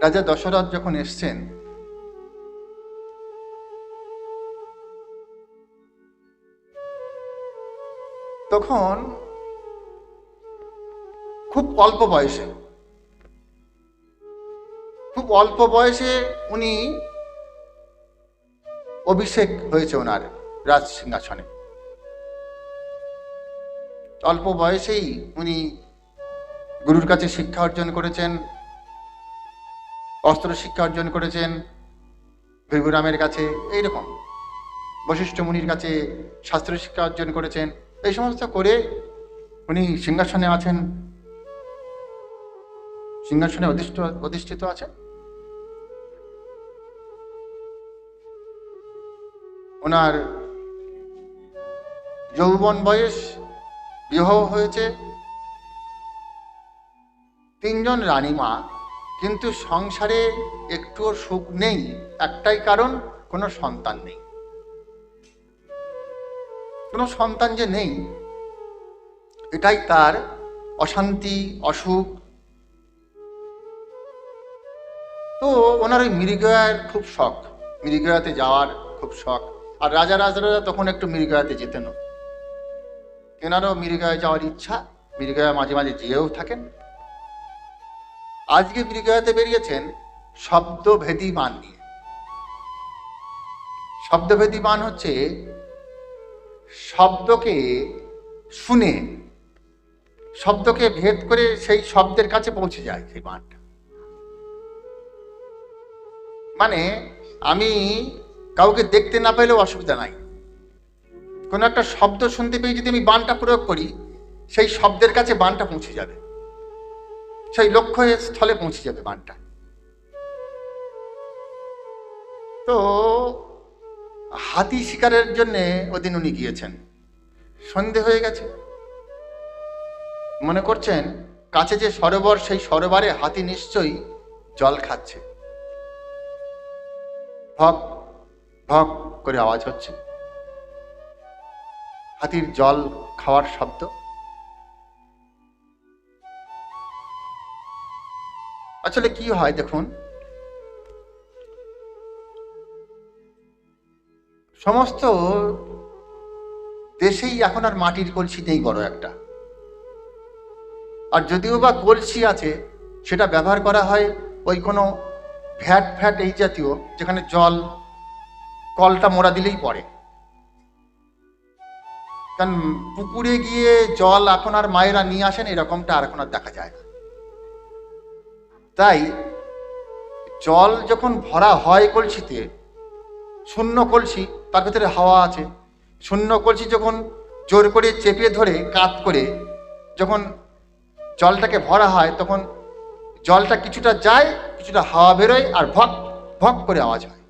রাজা দশরথ যখন এসছেন, তখন খুব অল্প বয়সে, খুব অল্প বয়সে উনি অভিষেক হয়েছে ওনার রাজ সিংহাসনে। অল্প বয়সেই উনি গুরুর কাছে শিক্ষা অর্জন করেছেন অস্ত্র শিক্ষা অর্জন করেছেন ভৃগুরামের কাছে, এইরকম। বশিষ্ঠ মুনির কাছে শাস্ত্র শিক্ষা অর্জন করেছেন। এই সমস্ত করে উনি সিংহাসনে আছেন। সিংহাসনে অধিষ্ঠ, অধিষ্ঠিত আছেন। ওনার যৌবন বয়স বিবাহ হয়েছে। তিনজন রানীমা কিন্তু সংসারে একটুও সুখ নেই, একটাই কারণ, কোনো সন্তান নেই। কোনো সন্তান যে নেই, এটাই তার অশান্তি, অসুখ। তো ওনার ওই মৃগয়ার খুব শখ, মৃগয়াতে যাওয়ার খুব শখ। আর রাজা রাজারা তখন একটু মৃগয়াতে যেতেন। তেনারও মৃগয়া যাওয়ার ইচ্ছা, মৃগয়া মাঝে মাঝে যেয়েও থাকেন। আজকে মৃগয়াতে বেরিয়েছেন শব্দভেদী মান নিয়ে। শব্দভেদী মান হচ্ছে শব্দকে শুনে, শব্দকে ভেদ করে সেই শব্দের কাছে পৌঁছে যায় সেই বানটা মানে আমি কাউকে দেখতে না পেলেও অসুবিধা নাই। কোনো একটা শব্দ শুনতে পেয়ে যদি আমি বানটা প্রয়োগ করি, সেই শব্দের কাছে বানটা পৌঁছে যাবে। সেই লক্ষ্য স্থলে পৌঁছে যাবে বানটা তো হাতি শিকারের জন্য ওদিন উনি গিয়েছেন। সন্ধে হয়ে গেছে। মনে করছেন, কাছে যে সরোবর, সেই সরোবরে হাতি নিশ্চয়ই জল খাচ্ছে। ভক ভক করে আওয়াজ হচ্ছে। হাতির জল খাওয়ার শব্দ। আসলে কি হয় দেখুন? সমস্ত দেশেই এখন আর মাটির কলসি নেই বড় একটা। আর যদিও বা কলসি আছে, সেটা ব্যবহার করা হয় ওই কোনো ফ্যাট ফ্যাট এই জাতীয়, যেখানে জল, কলটা মোড়া দিলেই পড়ে। কারণ পুকুরে গিয়ে জল এখন আর মায়েরা নিয়ে আসেন, এরকমটা আর এখন আর দেখা যায় না। তাই জল যখন ভরা হয় কলসিতে, শূন্য কলসি তার ভেতরে হাওয়া আছে। শূন্য কলসি যখন জোর করে চেপে ধরে কাত করে, যখন জলটাকে ভরা হয়, তখন জলটা কিছুটা যায়, কিছুটা হাওয়া বেরোয় আর ভক ভক করে আওয়াজ হয়।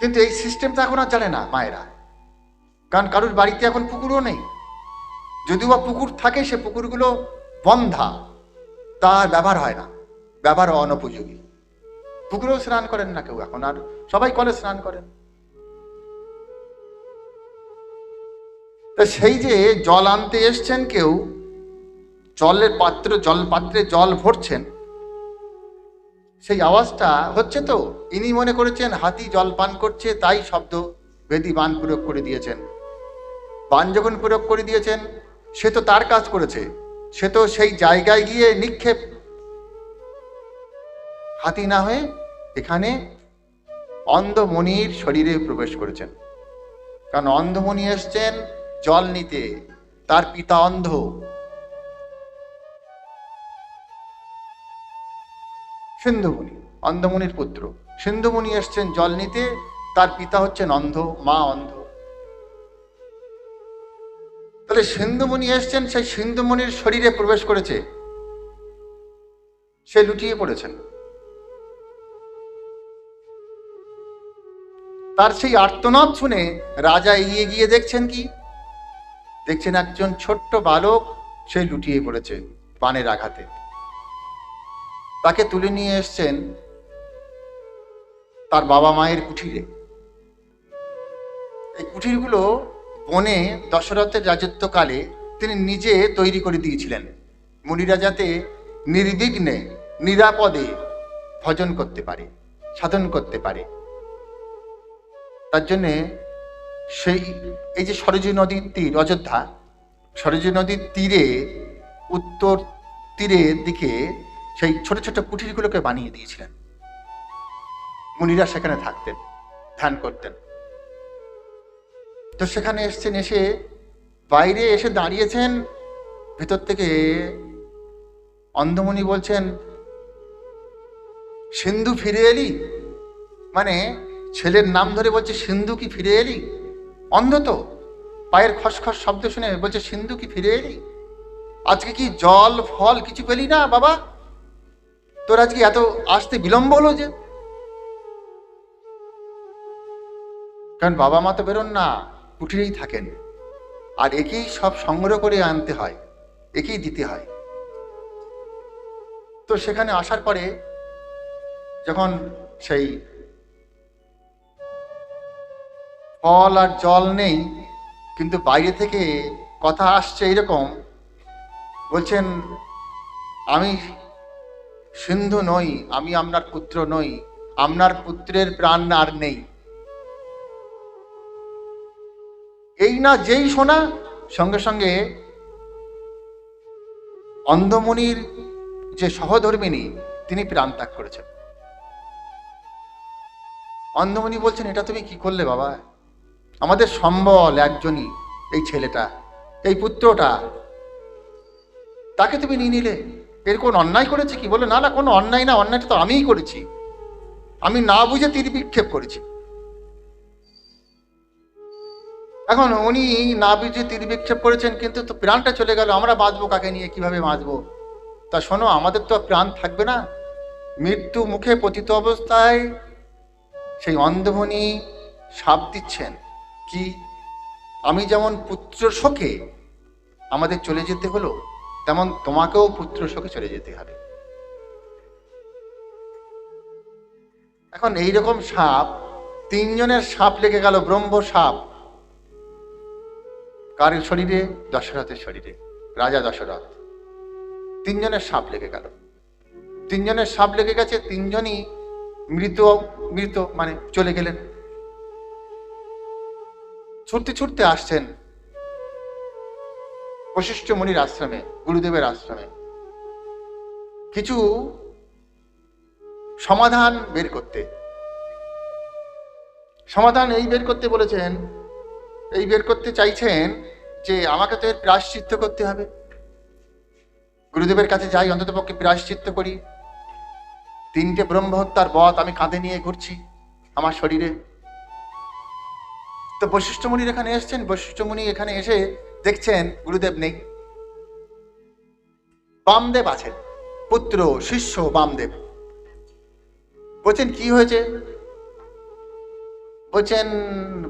কিন্তু এই সিস্টেমটা এখন আর জানে না মায়েরা। কারণ কারোর বাড়িতে এখন পুকুরও নেই। যদিও বা পুকুর থাকে, সে পুকুরগুলো বন্ধা, তার ব্যবহার হয় না। ব্যবহার অনুপযোগী। পুকুরেও স্নান করেন না কেউ এখন, আর সবাই কলে স্নান করেন। তা সেই যে জল আনতে এসছেন কেউ, জলের পাত্র, জল পাত্রে জল ভরছেন, সেই আওয়াজটা হচ্ছে তো? ইনি মনে করেছেন, হাতি জল পান করছে, তাই শব্দ বেদি বান প্রয়োগ করে দিয়েছেন। বান যখন প্রয়োগ করে দিয়েছেন সে তো তার কাজ করেছে। সে তো সেই জায়গায় গিয়ে নিক্ষেপ। হাতি না হয়ে এখানে অন্ধমণির শরীরে প্রবেশ করেছেন। কারণ অন্ধমণি এসছেন জল নিতে। তার পিতা অন্ধ। সিন্ধুমণি, অন্ধমণির পুত্র। সিন্ধুমণি এসছেন জল নিতে। তার পিতা হচ্ছেন অন্ধ, মা অন্ধ। তাহলে সিন্ধুমণি এসছেন, সেই সিন্ধুমণির শরীরে প্রবেশ করেছে। সে লুটিয়ে পড়েছেন। তার সেই আর্তনাদ শুনে রাজা এগিয়ে গিয়ে দেখছেন কি? দেখছেন একজন ছোট্ট বালক, সে লুটিয়ে পড়েছে পানের আঘাতে। তাকে তুলে নিয়ে এসছেন তার বাবা মায়ের কুঠিরে। এই কুঠিরগুলো বনে দশরথের রাজত্বকালে তিনি নিজে তৈরি করে দিয়েছিলেন। মুনিরা যাতে নির্বিঘ্নে, নিরাপদে ভজন করতে পারে, সাধন করতে পারে। তার জন্যে সেই, এই যে সরজী নদীর তীর, অযোধ্যা সরজী নদীর তীরে, উত্তর তীরের দিকে সেই ছোট ছোট কুঠিরগুলোকে বানিয়ে দিয়েছিলেন। মুনিরা সেখানে থাকতেন, ধ্যান করতেন। তো সেখানে এসছেন, এসে বাইরে এসে দাঁড়িয়েছেন। ভেতর থেকে অন্ধমণি বলছেন, সিন্ধু ফিরে এলি? মানে ছেলের নাম ধরে বলছে, সিন্ধু কি ফিরে এলি? অন্ধ তো পায়ের খসখস শব্দ শুনে বলছে, সিন্ধু কি ফিরে এলি? আজকে কি জল, ফল কিছু পেলি না বাবা? তোর আজকে এত আসতে বিলম্ব হলো যে? কারণ বাবা মা তো বেরোন না। কুঠিরেই থাকেন। আর একেই সব সংগ্রহ করে আনতে হয়, একেই দিতে হয়। তো সেখানে আসার পরে যখন সেই ফল আর জল নেই, কিন্তু বাইরে থেকে কথা আসছে এইরকম বলছেন, আমি সিন্ধু নই, আমি আপনার পুত্র নই, আপনার পুত্রের প্রাণ আর নেই। এই না যেই শোনা সঙ্গে সঙ্গে অন্ধমণির যে সহধর্মিনী, তিনি প্রাণ ত্যাগ করেছেন। অন্ধমণি বলছেন, এটা তুমি কি করলে বাবা? আমাদের সম্বল একজনই, এই ছেলেটা, এই পুত্রটা। তাকে তুমি নিয়ে নিলে। এর কোন অন্যায় করেছে কি? বলে, না না, কোনো অন্যায় না, অন্যায়টা তো আমিই করেছি। আমি না বুঝে তীর বিক্ষেপ করেছি। এখন উনি না বুঝে তীর বিক্ষেপ করেছেন, কিন্তু তো প্রাণটা চলে গেল, আমরা বাঁচবো কাকে নিয়ে, কীভাবে বাঁচবো? তা শোনো, আমাদের তো প্রাণ থাকবে না। মৃত্যু মুখে পতিত অবস্থায় সেই অন্ধমণি সাপ দিচ্ছেন। কি? আমি যেমন পুত্র শোকে আমাদের চলে যেতে হলো, তেমন তোমাকেও পুত্র শোকে চলে যেতে হবে। এখন এইরকম সাপ, তিনজনের সাপ লেগে গেল ব্রহ্ম সাপ। কার শরীরে, দশরথের শরীরে। রাজা দশরথ। তিনজনের সাপ লেগে গেল। তিনজনের সাপ লেগে গেছে, তিনজনই মৃত মৃত মানে চলে গেলেন। ছুটতে ছুটতে আসছেন বশিষ্ঠ মুনির আশ্রমে, গুরুদেবের আশ্রমে। কিছু সমাধান বের করতে। সমাধান এই বের করতে বলেছেন এই বের করতে চাইছেন যে আমাকে তো এর প্রায়শ্চিত্ত করতে হবে। গুরুদেবের কাছে যাই অন্তত পক্ষে প্রায়শ্চিত্ত করি। তিনটে ব্রহ্ম হত্যার বধ আমি কাঁধে নিয়ে ঘুরছি আমার শরীরে। তো বশিষ্ঠ মুনির এখানে এসছেন বশিষ্ঠ মুনি এখানে এসে দেখছেন গুরুদেব নেই। বামদেব আছেন, পুত্র, শিষ্য বামদেব। বলছেন, কি হয়েছে? বলছেন,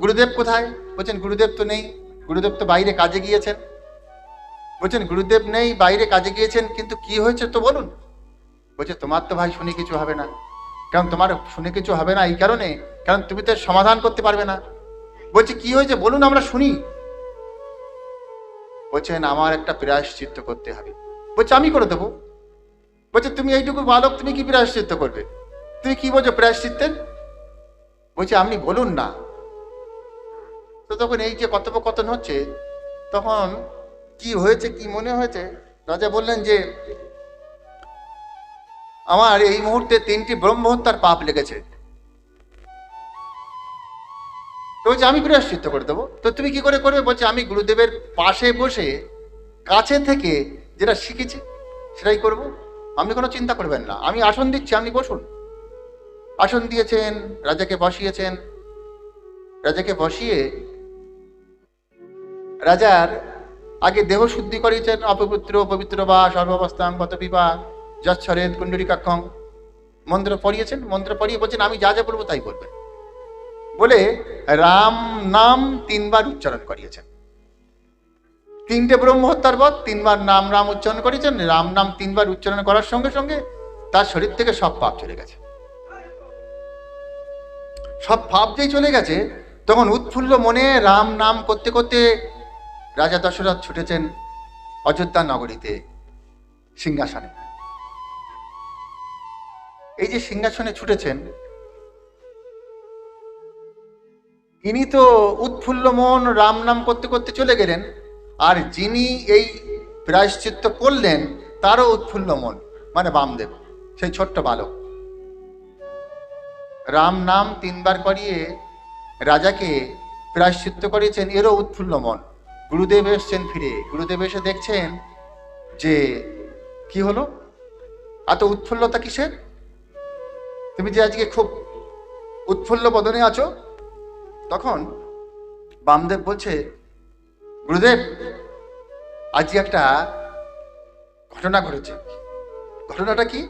গুরুদেব কোথায়? বলছেন, গুরুদেব তো নেই। গুরুদেব তো বাইরে কাজে গিয়েছেন। বলছেন, গুরুদেব নেই, বাইরে কাজে গিয়েছেন, কিন্তু কি হয়েছে তো বলুন। বলছে, তোমার তো ভাই শুনে কিছু হবে না। কারণ তোমার শুনে কিছু হবে না এই কারণে, কারণ তুমি তো সমাধান করতে পারবে না। বলছে, কি হয়েছে? বলুন আমরা শুনি। বলছেন, আমার একটা প্রায়শ্চিত্ত করতে হবে। বলছে, আমি করে দেবো। বলছে, তুমি এইটুকু বালক, তুমি কি প্রায়শ্চিত্ত করবে? তুমি কি বলছো প্রায়শ্চিত্তের? বলছে, আপনি বলুন না। তো তখন এই যে কথোপকথন হচ্ছে, তখন কি হয়েছে, কি মনে হয়েছে? রাজা বললেন যে, আমার এই মুহূর্তে তিনটি ব্রহ্মহত্যার পাপ লেগেছে। তো বলছে, আমি প্রায়শ্চিত্ত করে দেবো। তো তুমি কি করে করবে? বলছে, আমি গুরুদেবের পাশে বসে কাছে থেকে যেটা শিখেছি, সেটাই করব। আপনি কোনো চিন্তা করবেন না। আমি আসন দিচ্ছি, আপনি বসুন। আসন দিয়েছেন, রাজাকে বসিয়েছেন। রাজাকে বসিয়ে রাজার আগে দেহ শুদ্ধি করিয়েছেন, অপবিত্র, পবিত্র বা সর্বাবস্থান গত বিবাহ যচ্ছরেদ কুণ্ডলিকাক্ষং। মন্ত্র পড়িয়েছেন, মন্ত্র পড়িয়ে বলছেন, আমি যা যা বলব তাই বলবেন। বলে রাম নাম তিনবার উচ্চারণ করিয়েছেন। তিনটে ব্রহ্ম হত্যার পর তিনবার নাম রাম উচ্চারণ করেছেন রাম নাম তিনবার উচ্চারণ করার সঙ্গে সঙ্গে তার শরীর থেকে সব পাপ চলে গেছে। সব ভাব যেই চলে গেছে, তখন উৎফুল্ল মনে রাম নাম করতে করতে রাজা দশরথ ছুটেছেন অযোধ্যা নগরীতে সিংহাসনে। এই যে সিংহাসনে ছুটেছেন, ইনি তো উৎফুল্ল মন রাম নাম করতে করতে চলে গেলেন, আর যিনি এই প্রায়শ্চিত্ত করলেন, তারও উৎফুল্ল মন মানে বামদেব, সেই ছোট্ট বালক। রাম নাম তিনবার করিয়ে রাজাকে প্রায়শ্চিত্ত করিয়েছেন, এরও উৎফুল্ল মন। গুরুদেব এসছেন ফিরে। গুরুদেব এসে দেখছেন যে, কি হলো? এত উৎফুল্লতা কিসের? তুমি যে আজকে খুব উৎফুল্ল বদনে আছো, তখন বামদেব বলছে, গুরুদেব, আজকে একটা ঘটনা ঘটেছে। ঘটনাটা কি?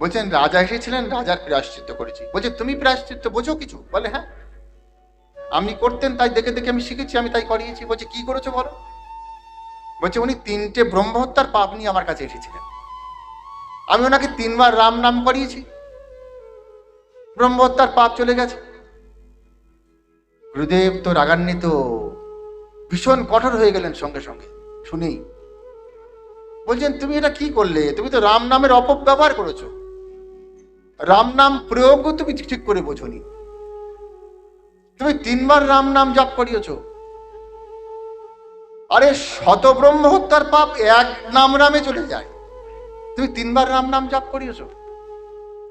বলছেন, রাজা এসেছিলেন, রাজার প্রায়শ্চিত্ত করেছি। বলছে, তুমি প্রায়শ্চিত্ত বোঝো কিছু? বলে হ্যাঁ। আপনি করতেন, তাই দেখে দেখে আমি শিখেছি, আমি তাই করিয়েছি। বলছে, কি করেছ বলো? বলছে, উনি তিনটে ব্রহ্মহত্যার পাপ নিয়ে আমার কাছে এসেছিলেন। আমি ওনাকে তিনবার রাম নাম করিয়েছি। ব্রহ্মহত্যার পাপ চলে গেছে। গুরুদেব তো রাগান্বিত। ভীষণ কঠোর হয়ে গেলেন সঙ্গে সঙ্গে। শুনেই বলছেন, তুমি এটা কি করলে? তুমি তো রাম নামের অপব্যবহার করেছ। রাম নাম প্রয়োগও তুমি ঠিক করে বোঝনি। তুমি তিনবার রাম নাম জপ করিয়েছ। আরে শত ব্রহ্ম হত্যার পাপ এক নাম রামে চলে যায়। তুমি তিনবার রাম নাম জপ করিয়েছ।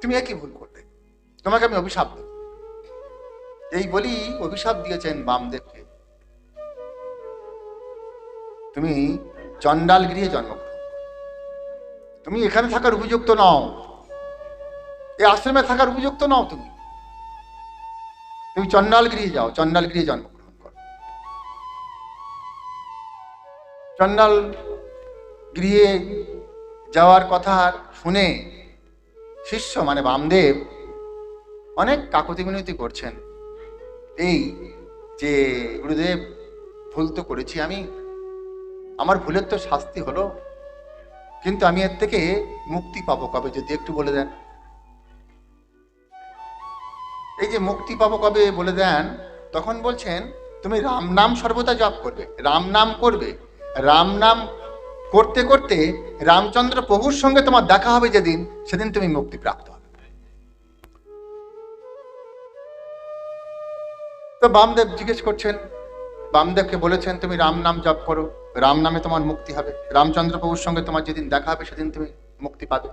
তুমি একই ভুল করলে। তোমাকে আমি অভিশাপ দেব। এই বলি অভিশাপ দিয়েছেন বামদেবকে। তুমি চণ্ডাল গৃহে জন্মগ্রহণ তুমি এখানে থাকার উপযুক্ত নও। এই আশ্রমে থাকার উপযুক্ত নও তুমি। তুমি চণ্ডাল গৃহে যাও চণ্ডাল গৃহে জন্মগ্রহণ করো। চণ্ডাল গৃহে যাওয়ার কথা শুনে শিষ্য মানে বামদেব অনেক কাকুতি মিনতি করছেন। এই যে গুরুদেব, ভুল তো করেছি আমি। আমার ভুলের তো শাস্তি হলো। কিন্তু আমি এর থেকে মুক্তি পাবো কবে, যদি একটু বলে দেন। এই যে মুক্তি পাবো কবে বলে দেন, তখন বলছেন, তুমি রাম নাম সর্বদা জপ করবে, রাম নাম করবে। রাম নাম করতে করতে রামচন্দ্র প্রভুর সঙ্গে তোমার দেখা হবে যেদিন, সেদিন তুমি মুক্তি প্রাপ্ত হবে। তো বামদেব জিজ্ঞেস করছেন, বামদেবকে বলেছেন, তুমি রাম নাম জপ করো, রাম নামে তোমার মুক্তি হবে। রামচন্দ্র প্রভুর সঙ্গে তোমার যেদিন দেখা হবে, সেদিন তুমি মুক্তি পাবে।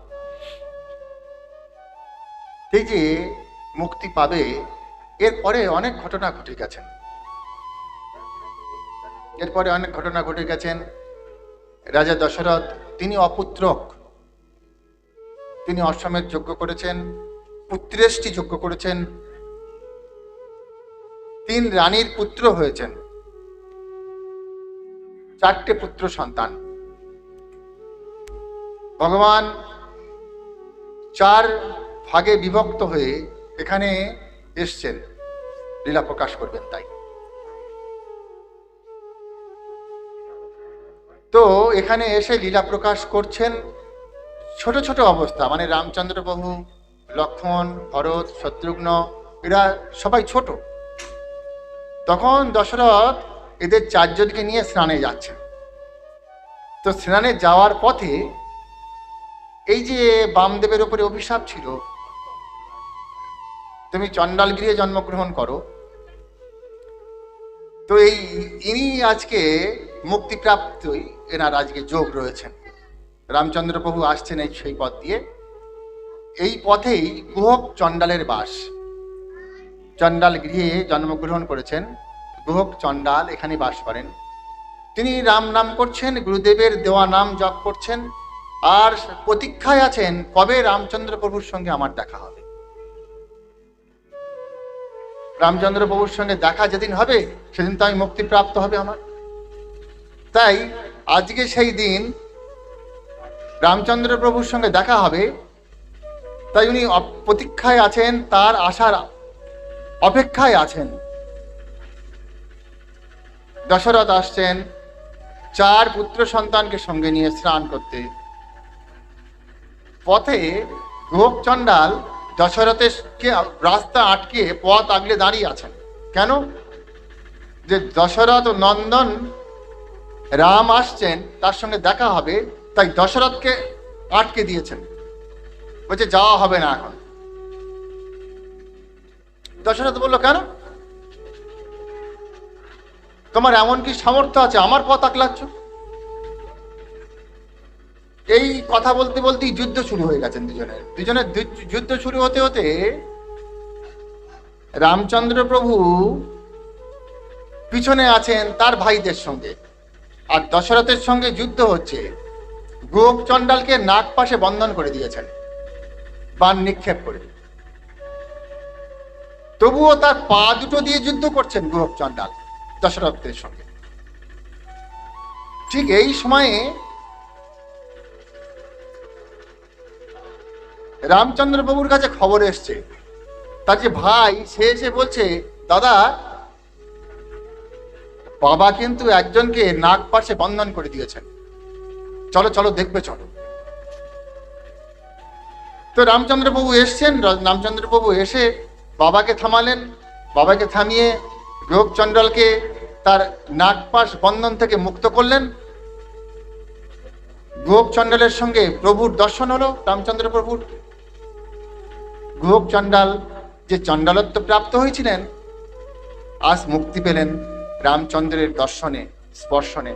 এই যে মুক্তি পাবে, এরপরে অনেক ঘটনা ঘটে গেছেন। এরপরে অনেক ঘটনা ঘটে গেছেন। রাজা দশরথ, তিনি অপুত্রক। তিনি অশ্বমের যজ্ঞ করেছেন, পুত্রেষ্টি যজ্ঞ করেছেন। তিন রানীর পুত্র হয়েছেন। চারটে পুত্র সন্তান। ভগবান চার ভাগে বিভক্ত হয়ে এখানে এসছেন, লীলা প্রকাশ করবেন তাই। তো এখানে এসে লীলা প্রকাশ করছেন ছোট ছোট অবস্থা মানে রামচন্দ্র প্রভু লক্ষ্মণ, ভরত, শত্রুঘ্ন, এরা সবাই ছোট। তখন দশরথ এদের চারজনকে নিয়ে স্নানে যাচ্ছেন। তো স্নানে যাওয়ার পথে এই যে বামদেবের উপরে অভিশাপ ছিল তুমি চণ্ডাল গৃহে জন্মগ্রহণ করো। তো এই ইনি আজকে মুক্তিপ্রাপ্তই এনার আজকে যোগ রয়েছেন। রামচন্দ্র প্রভু আসছেন এই সেই পথ দিয়ে। এই পথেই গুহক চণ্ডালের বাস। চণ্ডাল গৃহে জন্মগ্রহণ করেছেন। গুহক চণ্ডাল এখানে বাস করেন। তিনি রাম নাম করছেন, গুরুদেবের দেওয়া নাম জপ করছেন। আর প্রতীক্ষায় আছেন, কবে রামচন্দ্র প্রভুর সঙ্গে আমার দেখা হবে। রামচন্দ্র প্রভুর সঙ্গে দেখা যেদিন হবে, সেদিন তো আমি মুক্তিপ্রাপ্ত হবে আমার। তাই আজকে সেই দিন রামচন্দ্র প্রভুর সঙ্গে দেখা হবে, তাই উনি প্রতীক্ষায় আছেন, তার আশার অপেক্ষায় আছেন। দশরথ আসছেন, চার পুত্র সন্তানকে সঙ্গে নিয়ে স্নান করতে। পথে গোপ চণ্ডাল দশরথের কে রাস্তা আটকে পথ আগলে দাঁড়িয়ে আছেন। কেন? যে দশরথ ও নন্দন রাম আসছেন, তার সঙ্গে দেখা হবে, তাই দশরথকে আটকে দিয়েছেন। বলছে, যাওয়া হবে না এখন। দশরথ বলল, কেন? তোমার এমন কি সামর্থ্য আছে? আমার পথ আঁকলাচ্ছ এই কথা বলতে বলতেই যুদ্ধ শুরু হয়ে গেছেন দুজনের। দুজনের যুদ্ধ শুরু হতে হতে রামচন্দ্র প্রভু পিছনে আছেন তার ভাইদের সঙ্গে। আর দশরথের সঙ্গে যুদ্ধ হচ্ছে। গোপ চণ্ডালকে নাক পাশে বন্ধন করে দিয়েছেন। বান নিক্ষেপ করে। তবুও তার পা দুটো দিয়ে যুদ্ধ করছেন গোপ চণ্ডাল দশরথের সঙ্গে। ঠিক এই সময়ে রামচন্দ্র বাবুর কাছে খবর এসছে। তার যে ভাই, সে এসে বলছে, দাদা, বাবা কিন্তু একজনকে নাক পাশে বন্ধন করে দিয়েছেন। চলো চলো, দেখবে, চলো। তো রামচন্দ্র বাবু এসছেন। রামচন্দ্র বাবু এসে বাবাকে থামালেন। বাবাকে থামিয়ে রোগচন্ডলকে তার নাগপাশ বন্ধন থেকে মুক্ত করলেন। গোপ চণ্ডালের সঙ্গে প্রভুর দর্শন হলো। রামচন্দ্র প্রভুর গোপ চণ্ডাল যে চণ্ডালত্ব প্রাপ্ত হয়েছিলেন আজ মুক্তি পেলেন রামচন্দ্রের দর্শনে স্পর্শনে।